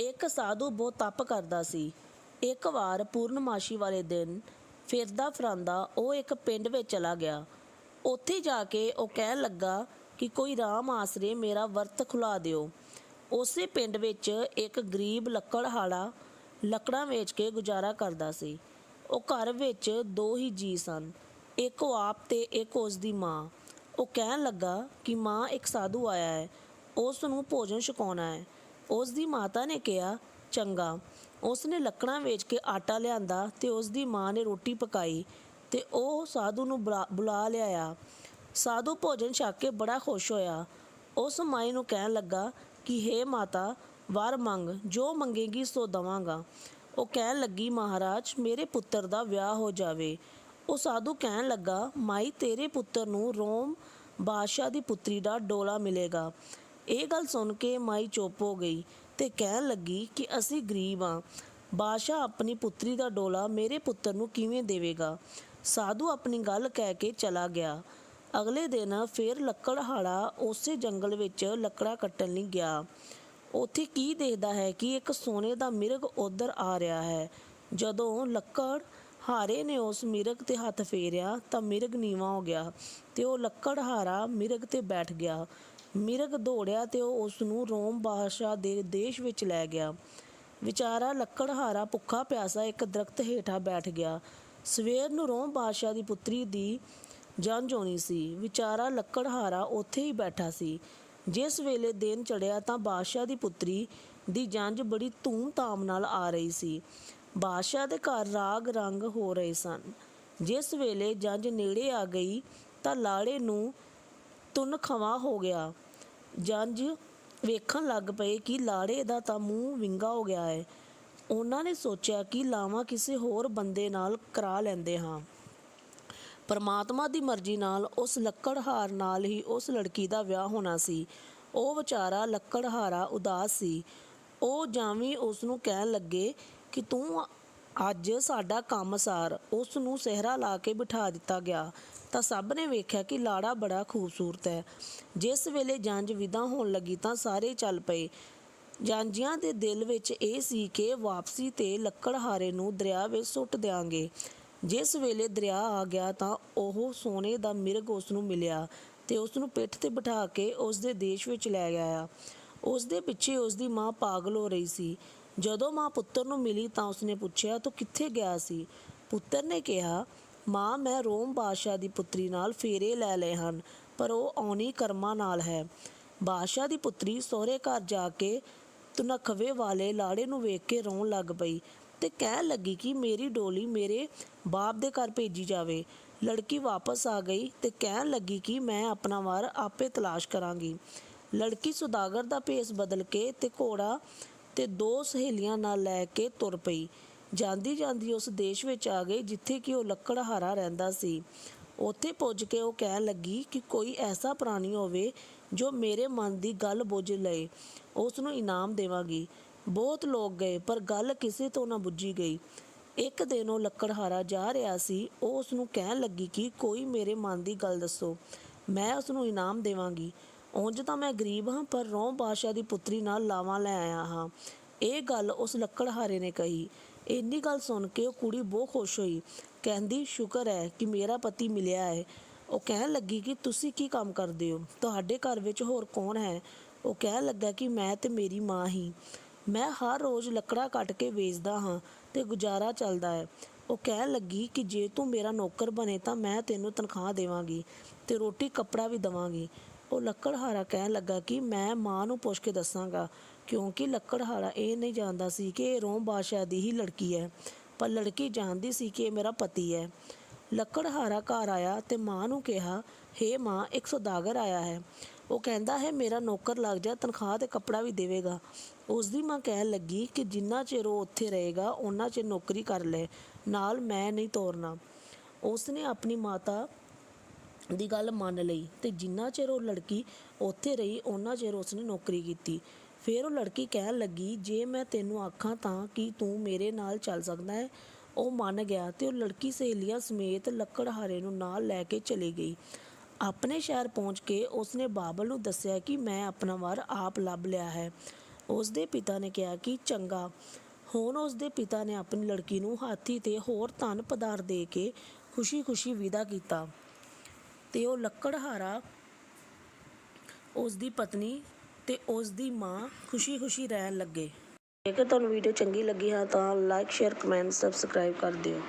ਇੱਕ ਸਾਧੂ ਬਹੁਤ ਤਪ ਕਰਦਾ ਸੀ। ਇੱਕ ਵਾਰ ਪੂਰਨਮਾਸ਼ੀ ਵਾਲੇ ਦਿਨ ਫਿਰਦਾ ਫਰਾਂਦਾ ਉਹ ਇੱਕ ਪਿੰਡ ਵਿੱਚ ਚਲਾ ਗਿਆ। ਉੱਥੇ ਜਾ ਕੇ ਉਹ ਕਹਿਣ ਲੱਗਾ ਕਿ ਕੋਈ ਰਾਮ ਆਸਰੇ ਮੇਰਾ ਵਰਤ ਖੁਲਾ ਦਿਓ। ਉਸੇ ਪਿੰਡ ਵਿੱਚ ਇੱਕ ਗਰੀਬ ਲੱਕੜਹਾੜਾ ਲੱਕੜਾਂ ਵੇਚ ਕੇ ਗੁਜ਼ਾਰਾ ਕਰਦਾ ਸੀ। ਉਹ ਘਰ ਵਿੱਚ ਦੋ ਹੀ ਜੀ ਸਨ, ਇੱਕ ਉਹ ਆਪ ਤੇ ਇੱਕ ਉਸ ਦੀ ਮਾਂ। ਉਹ ਕਹਿਣ ਲੱਗਾ ਕਿ ਮਾਂ ਇੱਕ ਸਾਧੂ ਆਇਆ ਹੈ, ਉਸ ਨੂੰ ਭੋਜਨ ਛਕਾਉਣਾ ਹੈ। ਉਸ ਦੀ ਮਾਤਾ ਨੇ ਕਿਹਾ, ਚੰਗਾ। ਉਸ ਨੇ ਲੱਕੜਾਂ ਵੇਚ ਕੇ ਆਟਾ ਲਿਆਂਦਾ ਤੇ ਉਸ ਦੀ ਮਾਂ ਨੇ ਰੋਟੀ ਪਕਾਈ ਤੇ ਉਹ ਸਾਧੂ ਨੂੰ ਬੁਲਾ- ਬੁਲਾ ਲਿਆਇਆ। ਸਾਧੂ ਭੋਜਨ ਛਕ ਕੇ ਬੜਾ ਖੁਸ਼ ਹੋਇਆ। ਉਸ ਮਾਈ ਨੂੰ ਕਹਿਣ ਲੱਗਾ ਕਿ, ਹੇ ਮਾਤਾ, ਵਾਰ ਮੰਗ, ਜੋ ਮੰਗੇਗੀ ਸੋ ਦਵਾਂਗਾ। ਉਹ ਕਹਿਣ ਲੱਗੀ, ਮਹਾਰਾਜ, ਮੇਰੇ ਪੁੱਤਰ ਦਾ ਵਿਆਹ ਹੋ ਜਾਵੇ। ਉਹ ਸਾਧੂ ਕਹਿਣ ਲੱਗਾ, ਮਾਈ, ਤੇਰੇ ਪੁੱਤਰ ਨੂੰ ਰੋਮ ਬਾਦਸ਼ਾਹ ਦੀ ਪੁੱਤਰੀ ਦਾ ਡੋਲਾ ਮਿਲੇਗਾ। ਇਹ ਗੱਲ ਸੁਣ ਕੇ ਮਾਈ ਚੁੱਪ ਹੋ ਗਈ ਤੇ ਕਹਿਣ ਲੱਗੀ ਕਿ ਅਸੀਂ ਗਰੀਬ ਹਾਂ। ਬਾਦਸ਼ਾਹ ਆਪਣੀ ਪੁੱਤਰੀ ਦਾ ਡੋਲਾ ਮੇਰੇ ਪੁੱਤਰ ਨੂੰ ਕਿਵੇਂ ਦੇਵੇਗਾ? ਸਾਧੂ ਆਪਣੀ ਗੱਲ ਕਹਿ ਕੇ ਚਲਾ ਗਿਆ। ਅਗਲੇ ਦਿਨ ਫਿਰ ਲੱਕੜਹਾੜਾ ਉਸੇ ਜੰਗਲ ਵਿੱਚ ਲੱਕੜਾ ਕੱਟਣ ਲਈ ਗਿਆ। ਉੱਥੇ ਕੀ ਦੇਖਦਾ ਹੈ ਕਿ ਇੱਕ ਸੋਨੇ ਦਾ ਮਿਰਗ ਉਧਰ ਆ ਰਿਹਾ ਹੈ। ਜਦੋਂ ਲੱਕੜ ਹਾਰੇ ਨੇ ਉਸ ਮਿਰਗ ਤੇ ਹੱਥ ਫੇਰਿਆ ਤਾਂ ਮਿਰਗ ਨੀਵਾ ਹੋ ਗਿਆ ਤੇ ਉਹ ਲੱਕੜ ਹਾਰਾ ਮਿਰਗ ਤੇ ਬੈਠ ਗਿਆ। ਮਿਰਗ ਦੌੜਿਆ ਤੇ ਉਹ ਉਸ ਨੂੰ ਰੋਮ ਬਾਦਸ਼ਾਹ ਦੇ ਦੇਸ਼ ਵਿੱਚ ਲੈ ਗਿਆ। ਵਿਚਾਰਾ ਲੱਕੜਹਾਰਾ ਭੁੱਖਾ ਪਿਆਸਾ ਇੱਕ ਦਰਖਤ ਹੇਠਾਂ ਬੈਠ ਗਿਆ। ਸਵੇਰ ਨੂੰ ਰੋਮ ਬਾਦਸ਼ਾਹ ਦੀ ਪੁੱਤਰੀ ਦੀ ਜੰਝ ਹੋਣੀ ਸੀ। ਵਿਚਾਰਾ ਲੱਕੜਹਾਰਾ ਉੱਥੇ ਹੀ ਬੈਠਾ ਸੀ। ਜਿਸ ਵੇਲੇ ਦਿਨ ਚੜਿਆ ਤਾਂ ਬਾਦਸ਼ਾਹ ਦੀ ਪੁੱਤਰੀ ਦੀ ਜੰਝ ਬੜੀ ਧੂਮ-ਧਾਮ ਨਾਲ ਆ ਰਹੀ ਸੀ। ਬਾਦਸ਼ਾਹ ਦੇ ਘਰ ਰਾਗ ਰੰਗ ਹੋ ਰਹੇ ਸਨ। ਜਿਸ ਵੇਲੇ ਜੰਜ ਨੇੜੇ ਆ ਗਈ ਤਾਂ ਲਾੜੇ ਨੂੰ ਤੁਨ ਖਵਾ ਹੋ ਗਿਆ। ਜੰਝ ਵੇਖਣ ਲੱਗ ਪਏ ਕਿ ਲਾੜੇ ਦਾ ਤਾਂ ਮੂੰਹ ਵਿੰਗਾ ਹੋ ਗਿਆ ਹੈ ਉਹਨਾਂ ਨੇ ਸੋਚਿਆ ਕਿ ਲਾਵਾਂ ਕਿਸੇ ਹੋਰ ਬੰਦੇ ਨਾਲ ਕਰਾ ਲੈਂਦੇ ਹਾਂ। ਪਰਮਾਤਮਾ ਦੀ ਮਰਜ਼ੀ ਨਾਲ ਉਸ ਲੱਕੜਹਾਰ ਨਾਲ ਹੀ ਉਸ ਲੜਕੀ ਦਾ ਵਿਆਹ ਹੋਣਾ ਸੀ। ਉਹ ਵਿਚਾਰਾ ਲੱਕੜਹਾਰਾ ਉਦਾਸ ਸੀ। ਉਹ ਜਾਵੀਂ ਉਸ ਨੂੰ ਕਹਿਣ ਲੱਗੇ ਕਿ ਤੂੰ ਅੱਜ ਸਾਡਾ ਕੰਮ ਸਾਰ ਉਸ ਨੂੰ ਸਿਹਰਾ ਲਾ ਕੇ ਬਿਠਾ ਦਿੱਤਾ ਗਿਆ ਤਾਂ ਸਭ ਨੇ ਵੇਖਿਆ ਕਿ ਲਾੜਾ ਬੜਾ ਖੂਬਸੂਰਤ ਹੈ। ਜਿਸ ਵੇਲੇ ਜੰਜ ਵਿਦਾ ਹੋਣ ਲੱਗੀ ਤਾਂ ਸਾਰੇ ਚੱਲ ਪਏ। ਜਾਂਜੀਆਂ ਦੇ ਦਿਲ ਵਿੱਚ ਇਹ ਸੀ ਕਿ ਵਾਪਸੀ ਤੇ ਲੱਕੜਹਾਰੇ ਨੂੰ ਦਰਿਆ ਵਿੱਚ ਸੁੱਟ ਦਿਆਂਗੇ। ਜਿਸ ਵੇਲੇ ਦਰਿਆ ਆ ਗਿਆ ਤਾਂ ਉਹ ਸੋਨੇ ਦਾ ਮਿਰਗ ਉਸ ਨੂੰ ਮਿਲਿਆ ਤੇ ਉਸ ਨੂੰ ਪਿੱਠ ਤੇ ਬਿਠਾ ਕੇ ਉਸ ਦੇ ਦੇਸ਼ ਵਿੱਚ ਲੈ ਗਿਆ ਉਸ ਦੇ ਪਿੱਛੇ ਉਸ ਦੀ ਮਾਂ ਪਾਗਲ ਹੋ ਰਹੀ ਸੀ। ਜਦੋਂ ਮਾਂ ਪੁੱਤਰ ਨੂੰ ਮਿਲੀ ਤਾਂ ਉਸਨੇ ਪੁੱਛਿਆ, ਤੂੰ ਕਿੱਥੇ ਗਿਆ ਸੀ? ਪੁੱਤਰ ਨੇ ਕਿਹਾ, ਮਾਂ, ਮੈਂ ਰੋਮ ਬਾਦਸ਼ਾਹ ਦੀ ਪੁੱਤਰੀ ਨਾਲ ਫੇਰੇ ਲੈ ਲਏ ਹਨ, ਪਰ ਉਹ ਆਉਣੀ ਕਰਮਾਂ ਨਾਲ ਹੈ। ਬਾਦਸ਼ਾਹ ਦੀ ਪੁੱਤਰੀ ਸਹੁਰੇ ਘਰ ਜਾ ਕੇ ਤੁਨਖਵੇ ਵਾਲੇ ਲਾੜੇ ਨੂੰ ਵੇਖ ਕੇ ਰੋਣ ਲੱਗ ਪਈ ਤੇ ਕਹਿਣ ਲੱਗੀ ਕਿ ਮੇਰੀ ਡੋਲੀ ਮੇਰੇ ਬਾਪ ਦੇ ਘਰ ਭੇਜੀ ਜਾਵੇ। ਲੜਕੀ ਵਾਪਸ ਆ ਗਈ ਤੇ ਕਹਿਣ ਲੱਗੀ ਕਿ ਮੈਂ ਆਪਣਾ ਵਾਰ ਆਪੇ ਤਲਾਸ਼ ਕਰਾਂਗੀ। ਲੜਕੀ ਸੁਦਾਗਰ ਦਾ ਭੇਸ ਬਦਲ ਕੇ ਤੇ ਘੋੜਾ ਤੇ ਦੋ ਸਹੇਲੀਆਂ ਨਾਲ ਲੈ ਕੇ ਤੁਰ ਪਈ। ਜਾਂਦੀ ਜਾਂਦੀ ਉਸ ਦੇਸ਼ ਵਿੱਚ ਆ ਗਈ, ਜਿੱਥੇ ਕਿ ਉਹ ਲੱਕੜਹਾਰਾ ਰਹਿੰਦਾ ਸੀ। ਉੱਥੇ ਪੁੱਜ ਕੇ ਉਹ ਕਹਿਣ ਲੱਗੀ ਕਿ ਕੋਈ ਐਸਾ ਪ੍ਰਾਣੀ ਹੋਵੇ ਜੋ ਮੇਰੇ ਮਨ ਦੀ ਗੱਲ ਬੁੱਝ ਲਏ। ਉਸ ਨੂੰ ਇਨਾਮ ਦੇਵਾਂਗੀ। ਬਹੁਤ ਲੋਕ ਗਏ, ਪਰ ਗੱਲ ਕਿਸੇ ਤੋਂ ਨਾ ਬੁੱਝੀ ਗਈ। ਇੱਕ ਦਿਨ ਉਹ ਲੱਕੜਹਾਰਾ ਜਾ ਰਿਹਾ ਸੀ। ਉਹ ਉਸ ਨੂੰ ਕਹਿਣ ਲੱਗੀ ਕਿ ਕੋਈ ਮੇਰੇ ਮਨ ਦੀ ਗੱਲ ਦੱਸੋ। ਮੈਂ ਉਸ ਨੂੰ ਇਨਾਮ ਦੇਵਾਂਗੀ। ਉਂਝ ਤਾਂ ਮੈਂ ਗਰੀਬ ਹਾਂ, ਪਰ ਰੋਮ ਬਾਦਸ਼ਾਹ ਦੀ ਪੁੱਤਰੀ ਨਾਲ ਲਾਵਾਂ ਲੈ ਆਇਆ ਹਾਂ। ਇਹ ਗੱਲ ਉਸ ਲੱਕੜਹਾਰੇ ਨੇ ਕਹੀ। ਇੰਨੀ ਗੱਲ ਸੁਣ ਕੇ ਉਹ ਕੁੜੀ ਬਹੁਤ ਖੁਸ਼ ਹੋਈ। ਕਹਿੰਦੀ, ਸ਼ੁਕਰ ਹੈ ਕਿ ਮੇਰਾ ਪਤੀ ਮਿਲਿਆ ਹੈ। ਉਹ ਕਹਿਣ ਲੱਗੀ ਕਿ, ਤੁਸੀਂ ਕੀ ਕੰਮ ਕਰਦੇ ਹੋ? ਤੁਹਾਡੇ ਘਰ ਵਿੱਚ ਹੋਰ ਕੌਣ ਹੈ? ਉਹ ਕਹਿਣ ਲੱਗਾ ਕਿ, ਮੈਂ ਤੇ ਮੇਰੀ ਮਾਂ ਹੀ। ਮੈਂ ਹਰ ਰੋਜ਼ ਲੱਕੜਾਂ ਕੱਟ ਕੇ ਵੇਚਦਾ ਹਾਂ ਤੇ ਗੁਜ਼ਾਰਾ ਚੱਲਦਾ ਹੈ। ਉਹ ਕਹਿਣ ਲੱਗੀ ਕਿ ਜੇ ਤੂੰ ਮੇਰਾ ਨੌਕਰ ਬਣੇ ਤਾਂ ਮੈਂ ਤੈਨੂੰ ਤਨਖਾਹ ਦੇਵਾਂਗੀ ਤੇ ਰੋਟੀ ਕੱਪੜਾ ਵੀ ਦਵਾਂਗੀ। ਉਹ ਲੱਕੜਹਾਰਾ ਕਹਿਣ ਲੱਗਾ ਕਿ ਮੈਂ ਮਾਂ ਨੂੰ ਪੁੱਛ ਕੇ ਦੱਸਾਂਗਾ, ਕਿਉਂਕਿ ਲੱਕੜਹਾਰਾ ਇਹ ਨਹੀਂ ਜਾਣਦਾ ਸੀ ਕਿ ਇਹ ਰੋਮ ਬਾਦਸ਼ਾਹ ਦੀ ਹੀ ਲੜਕੀ ਹੈ, ਪਰ ਲੜਕੀ ਜਾਣਦੀ ਸੀ ਕਿ ਇਹ ਮੇਰਾ ਪਤੀ ਹੈ। ਲੱਕੜਹਾਰਾ ਘਰ ਆਇਆ ਤੇ ਮਾਂ ਨੂੰ ਕਿਹਾ, ਹੇ ਮਾਂ, ਇੱਕ ਸੌਦਾਗਰ ਆਇਆ ਹੈ। ਉਹ ਕਹਿੰਦਾ ਹੈ, ਮੇਰਾ ਨੌਕਰ ਲੱਗ ਜਾ, ਤਨਖਾਹ ਤੇ ਕੱਪੜਾ ਵੀ ਦੇਵੇਗਾ। ਉਸ ਦੀ ਮਾਂ ਕਹਿਣ ਲੱਗੀ ਕਿ ਜਿੰਨਾ ਚਿਰ ਉਹ ਉੱਥੇ ਰਹੇਗਾ ਉਹਨਾਂ ਚਿਰ ਨੌਕਰੀ ਕਰ ਲੈ, ਨਾਲ ਮੈਂ ਨਹੀਂ ਤੋਰਨਾ। ਉਸ ਨੇ ਆਪਣੀ ਮਾਤਾ ਦੀ ਗੱਲ ਮੰਨ ਲਈ ਤੇ ਜਿੰਨਾ ਚਿਰ ਉਹ ਲੜਕੀ ਉੱਥੇ ਰਹੀ ਉਹਨਾਂ ਚਿਰ ਉਸਨੇ ਨੌਕਰੀ ਕੀਤੀ। ਫਿਰ ਉਹ ਲੜਕੀ ਕਹਿਣ ਲੱਗੀ, ਜੇ ਮੈਂ ਤੈਨੂੰ ਆਖਾਂ ਤਾਂ ਕਿ ਤੂੰ ਮੇਰੇ ਨਾਲ ਚੱਲ ਸਕਦਾ ਹੈ। ਉਹ ਮੰਨ ਗਿਆ ਤੇ ਉਹ ਲੜਕੀ ਸਹੇਲੀਆਂ ਸਮੇਤ ਲੱਕੜਹਾਰੇ ਨੂੰ ਨਾਲ ਲੈ ਕੇ ਚਲੀ ਗਈ। ਆਪਣੇ ਸ਼ਹਿਰ ਪਹੁੰਚ ਕੇ ਉਸਨੇ ਬਾਬਲ ਨੂੰ ਦੱਸਿਆ ਕਿ ਮੈਂ ਆਪਣਾ ਵਰ ਆਪ ਲੱਭ ਲਿਆ ਹੈ। ਉਸ ਦੇ ਪਿਤਾ ਨੇ ਕਿਹਾ ਕਿ ਚੰਗਾ। ਹੁਣ ਉਸ ਦੇ ਪਿਤਾ ਨੇ ਆਪਣੀ ਲੜਕੀ ਨੂੰ ਹਾਥੀ ਤੇ ਹੋਰ ਧਨ ਪਦਾਰਥ ਦੇ ਕੇ ਖੁਸ਼ੀ-ਖੁਸ਼ੀ ਵਿਦਾ ਕੀਤਾ ਤੇ ਉਹ ਲੱਕੜਹਾਰਾ ਉਸ ਦੀ ਪਤਨੀ ਤੇ ਉਸ ਦੀ ਮਾਂ ਖੁਸ਼ੀ-ਖੁਸ਼ੀ ਰਹਿਣ ਲੱਗੇ। ਜੇਕਰ ਤੁਹਾਨੂੰ ਵੀਡੀਓ ਚੰਗੀ ਲੱਗੀ ਹੈ ਤਾਂ ਲਾਈਕ ਸ਼ੇਅਰ ਕਮੈਂਟ ਸਬਸਕ੍ਰਾਈਬ ਕਰ ਦਿਓ।